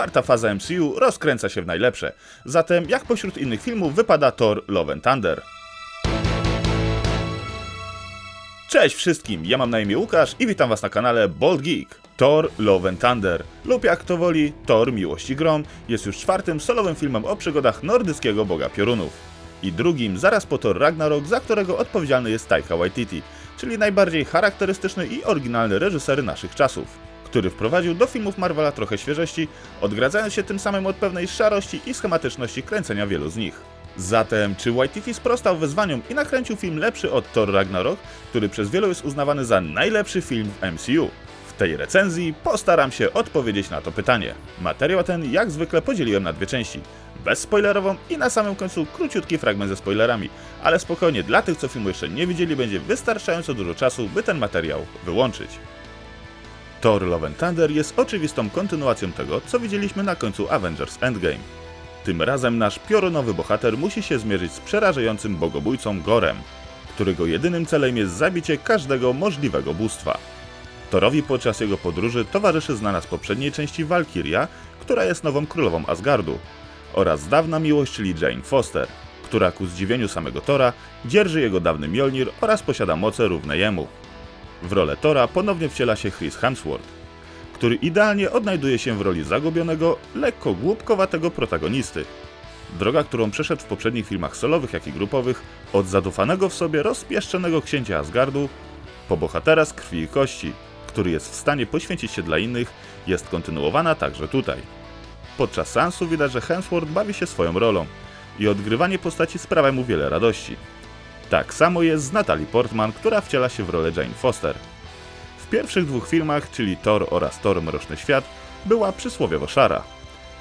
czwarta faza MCU rozkręca się w najlepsze. Zatem, jak pośród innych filmów wypada Thor Love and Thunder? Cześć wszystkim, ja mam na imię Łukasz i witam was na kanale Bold Geek. Thor Love and Thunder, lub jak to woli, Thor Miłość i Grom, jest już czwartym solowym filmem o przygodach nordyckiego boga piorunów. I drugim, zaraz po Thor Ragnarok, za którego odpowiedzialny jest Taika Waititi, czyli najbardziej charakterystyczny i oryginalny reżyser naszych czasów, który wprowadził do filmów Marvela trochę świeżości, odgradzając się tym samym od pewnej szarości i schematyczności kręcenia wielu z nich. Zatem, czy Waititi sprostał wyzwaniom i nakręcił film lepszy od Thor Ragnarok, który przez wielu jest uznawany za najlepszy film w MCU? W tej recenzji postaram się odpowiedzieć na to pytanie. Materiał ten jak zwykle podzieliłem na dwie części. Bezspoilerową i na samym końcu króciutki fragment ze spoilerami, ale spokojnie, dla tych co filmu jeszcze nie widzieli będzie wystarczająco dużo czasu, by ten materiał wyłączyć. Thor Love and Thunder jest oczywistą kontynuacją tego, co widzieliśmy na końcu Avengers Endgame. Tym razem nasz piorunowy bohater musi się zmierzyć z przerażającym bogobójcą Gorem, którego jedynym celem jest zabicie każdego możliwego bóstwa. Thorowi podczas jego podróży towarzyszy znana z poprzedniej części Valkyria, która jest nową królową Asgardu, oraz dawna miłość, czyli Jane Foster, która ku zdziwieniu samego Thora dzierży jego dawny Mjolnir oraz posiada moce równe jemu. W rolę Thora ponownie wciela się Chris Hemsworth, który idealnie odnajduje się w roli zagubionego, lekko głupkowatego protagonisty. Droga, którą przeszedł w poprzednich filmach solowych, jak i grupowych, od zadufanego w sobie rozpieszczonego księcia Asgardu, po bohatera z krwi i kości, który jest w stanie poświęcić się dla innych, jest kontynuowana także tutaj. Podczas seansu widać, że Hemsworth bawi się swoją rolą i odgrywanie postaci sprawia mu wiele radości. Tak samo jest z Natalie Portman, która wciela się w rolę Jane Foster. W pierwszych dwóch filmach, czyli Thor oraz Thor Mroczny Świat, była przysłowiowo szara,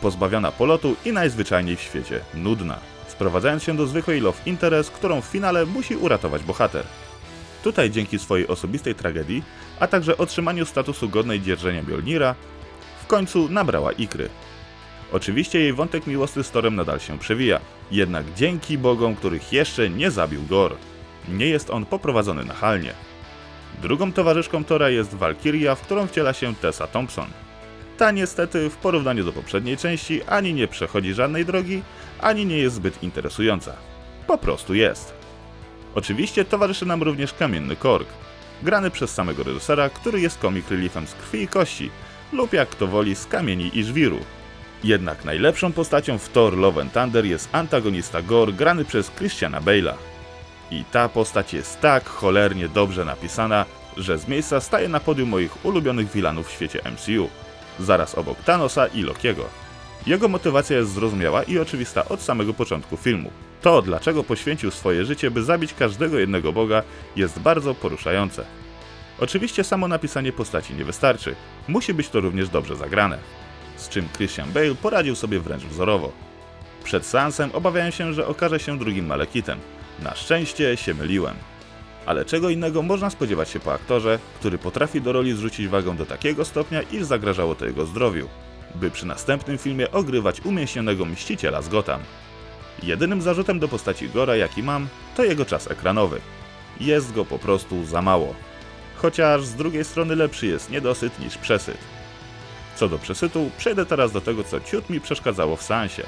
pozbawiona polotu i najzwyczajniej w świecie nudna, sprowadzając się do zwykłej love interest, którą w finale musi uratować bohater. Tutaj dzięki swojej osobistej tragedii, a także otrzymaniu statusu godnej dzierżenia Mjolnira, w końcu nabrała ikry. Oczywiście jej wątek miłosny z Torem nadal się przewija, jednak dzięki bogom, których jeszcze nie zabił Gor, nie jest on poprowadzony nachalnie. Drugą towarzyszką Tora jest Valkyria, w którą wciela się Tessa Thompson. Ta niestety w porównaniu do poprzedniej części ani nie przechodzi żadnej drogi, ani nie jest zbyt interesująca. Po prostu jest. Oczywiście towarzyszy nam również Kamienny Kork, grany przez samego reżysera, który jest comic reliefem z krwi i kości, lub jak kto woli z kamieni i żwiru. Jednak najlepszą postacią w Thor Love and Thunder jest antagonista Gore, grany przez Christiana Bale'a. I ta postać jest tak cholernie dobrze napisana, że z miejsca staje na podium moich ulubionych wilanów w świecie MCU, zaraz obok Thanosa i Lokiego. Jego motywacja jest zrozumiała i oczywista od samego początku filmu. To, dlaczego poświęcił swoje życie, by zabić każdego jednego boga, jest bardzo poruszające. Oczywiście samo napisanie postaci nie wystarczy, musi być to również dobrze zagrane. Z czym Christian Bale poradził sobie wręcz wzorowo. Przed seansem obawiałem się, że okaże się drugim Malekitem. Na szczęście się myliłem. Ale czego innego można spodziewać się po aktorze, który potrafi do roli zrzucić wagę do takiego stopnia, iż zagrażało to jego zdrowiu, by przy następnym filmie ogrywać umięśnionego mściciela z Gotham. Jedynym zarzutem do postaci Gora, jaki mam, to jego czas ekranowy. Jest go po prostu za mało. Chociaż z drugiej strony lepszy jest niedosyt niż przesyt. Co do przesytu, przejdę teraz do tego, co ciut mi przeszkadzało w seansie.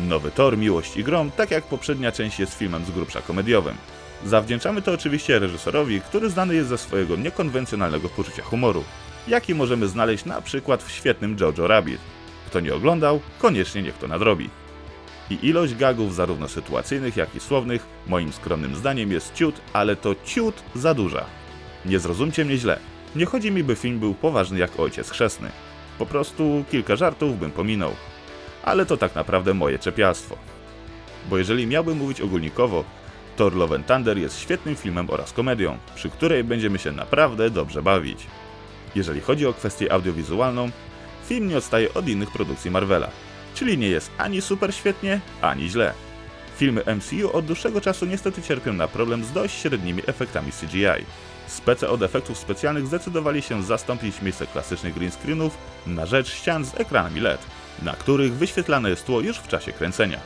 Nowy Thor, Miłość i Grom, tak jak poprzednia część jest filmem z grubsza komediowym. Zawdzięczamy to oczywiście reżyserowi, który znany jest ze swojego niekonwencjonalnego poczucia humoru, jaki możemy znaleźć na przykład w świetnym Jojo Rabbit. Kto nie oglądał, koniecznie niech to nadrobi. I ilość gagów, zarówno sytuacyjnych, jak i słownych, moim skromnym zdaniem jest ciut, ale to ciut za duża. Nie zrozumcie mnie źle. Nie chodzi mi, by film był poważny jak ojciec chrzestny. Po prostu kilka żartów bym pominął. Ale to tak naprawdę moje czepialstwo. Bo jeżeli miałbym mówić ogólnikowo, Thor Love and Thunder jest świetnym filmem oraz komedią, przy której będziemy się naprawdę dobrze bawić. Jeżeli chodzi o kwestię audiowizualną, film nie odstaje od innych produkcji Marvela, czyli nie jest ani super świetnie, ani źle. Filmy MCU od dłuższego czasu niestety cierpią na problem z dość średnimi efektami CGI. Spece od efektów specjalnych zdecydowali się zastąpić miejsce klasycznych green screenów na rzecz ścian z ekranami LED, na których wyświetlane jest tło już w czasie kręcenia,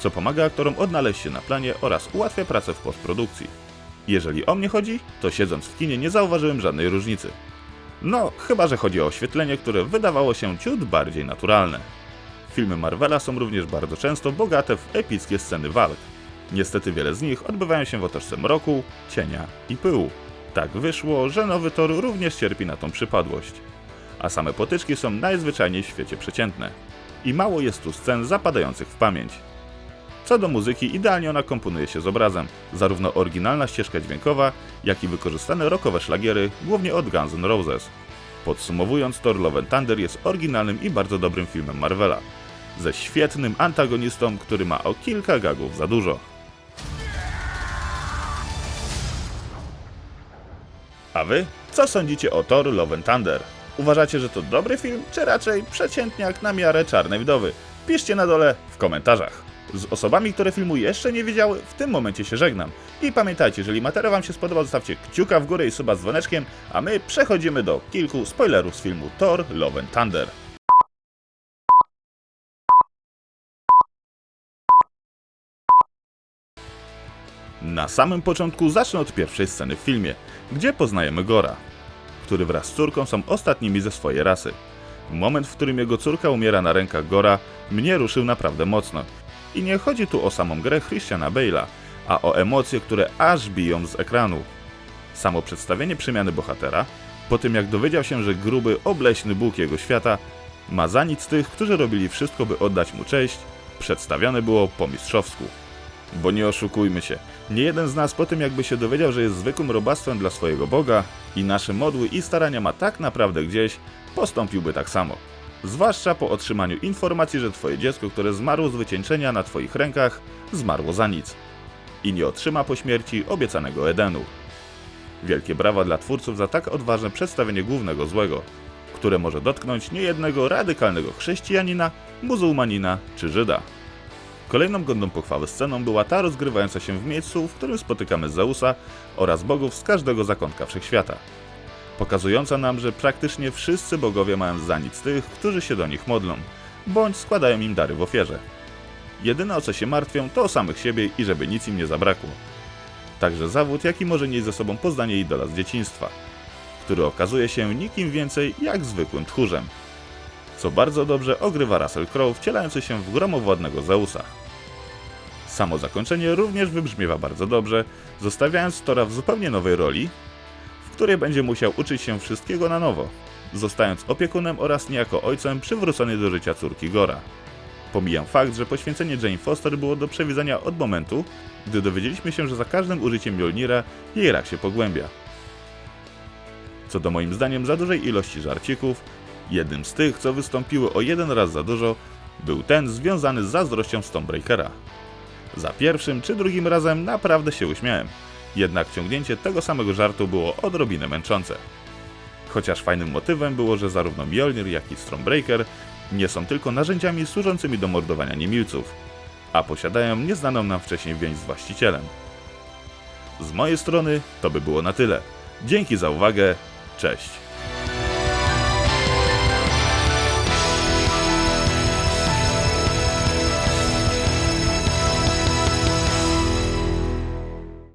co pomaga aktorom odnaleźć się na planie oraz ułatwia pracę w postprodukcji. Jeżeli o mnie chodzi, to siedząc w kinie nie zauważyłem żadnej różnicy. No, chyba że chodzi o oświetlenie, które wydawało się ciut bardziej naturalne. Filmy Marvela są również bardzo często bogate w epickie sceny walk. Niestety wiele z nich odbywają się w otoczce mroku, cienia i pyłu. Tak wyszło, że nowy Thor również cierpi na tą przypadłość. A same potyczki są najzwyczajniej w świecie przeciętne. I mało jest tu scen zapadających w pamięć. Co do muzyki, idealnie ona komponuje się z obrazem. Zarówno oryginalna ścieżka dźwiękowa, jak i wykorzystane rockowe szlagiery, głównie od Guns N' Roses. Podsumowując, Thor Love and Thunder jest oryginalnym i bardzo dobrym filmem Marvela. Ze świetnym antagonistą, który ma o kilka gagów za dużo. A wy? Co sądzicie o Thor Love and Thunder? Uważacie, że to dobry film, czy raczej przeciętniak na miarę czarnej wdowy? Piszcie na dole w komentarzach. Z osobami, które filmu jeszcze nie widziały, w tym momencie się żegnam. I pamiętajcie, jeżeli materiał wam się spodobał, zostawcie kciuka w górę i suba z dzwoneczkiem, a my przechodzimy do kilku spoilerów z filmu Thor Love and Thunder. Na samym początku zacznę od pierwszej sceny w filmie, gdzie poznajemy Gora, który wraz z córką są ostatnimi ze swojej rasy. Moment, w którym jego córka umiera na rękach Gora, mnie ruszył naprawdę mocno. I nie chodzi tu o samą grę Christiana Bale'a, a o emocje, które aż biją z ekranu. Samo przedstawienie przemiany bohatera, po tym jak dowiedział się, że gruby, obleśny Bóg jego świata ma za nic tych, którzy robili wszystko, by oddać mu cześć, przedstawione było po mistrzowsku. Bo nie oszukujmy się, nie jeden z nas po tym jakby się dowiedział, że jest zwykłym robactwem dla swojego Boga i nasze modły i starania ma tak naprawdę gdzieś, postąpiłby tak samo. Zwłaszcza po otrzymaniu informacji, że twoje dziecko, które zmarło z wycieńczenia na twoich rękach, zmarło za nic. I nie otrzyma po śmierci obiecanego Edenu. Wielkie brawa dla twórców za tak odważne przedstawienie głównego złego, które może dotknąć niejednego radykalnego chrześcijanina, muzułmanina czy Żyda. Kolejną godną pochwały sceną była ta rozgrywająca się w miejscu, w którym spotykamy Zeusa oraz bogów z każdego zakątka wszechświata. Pokazująca nam, że praktycznie wszyscy bogowie mają za nic tych, którzy się do nich modlą, bądź składają im dary w ofierze. Jedyne o co się martwią, to o samych siebie i żeby nic im nie zabrakło. Także zawód, jaki może nieść ze sobą poznanie idola z dzieciństwa, który okazuje się nikim więcej jak zwykłym tchórzem co bardzo dobrze ogrywa Russell Crowe wcielający się w gromowładnego Zeusa. Samo zakończenie również wybrzmiewa bardzo dobrze, zostawiając Tora w zupełnie nowej roli, w której będzie musiał uczyć się wszystkiego na nowo, zostając opiekunem oraz niejako ojcem przywróconej do życia córki Gora. Pomijam fakt, że poświęcenie Jane Foster było do przewidzenia od momentu, gdy dowiedzieliśmy się, że za każdym użyciem Mjolnira jej rak się pogłębia. Co do moim zdaniem za dużej ilości żarcików, Jednym z tych, co wystąpiły o jeden raz za dużo, był ten związany z zazdrością Stonebreakera. Za pierwszym czy drugim razem naprawdę się uśmiałem, jednak ciągnięcie tego samego żartu było odrobinę męczące. Chociaż fajnym motywem było, że zarówno Mjolnir, jak i Stormbreaker nie są tylko narzędziami służącymi do mordowania niemilców, a posiadają nieznaną nam wcześniej więź z właścicielem. Z mojej strony to by było na tyle. Dzięki za uwagę, cześć.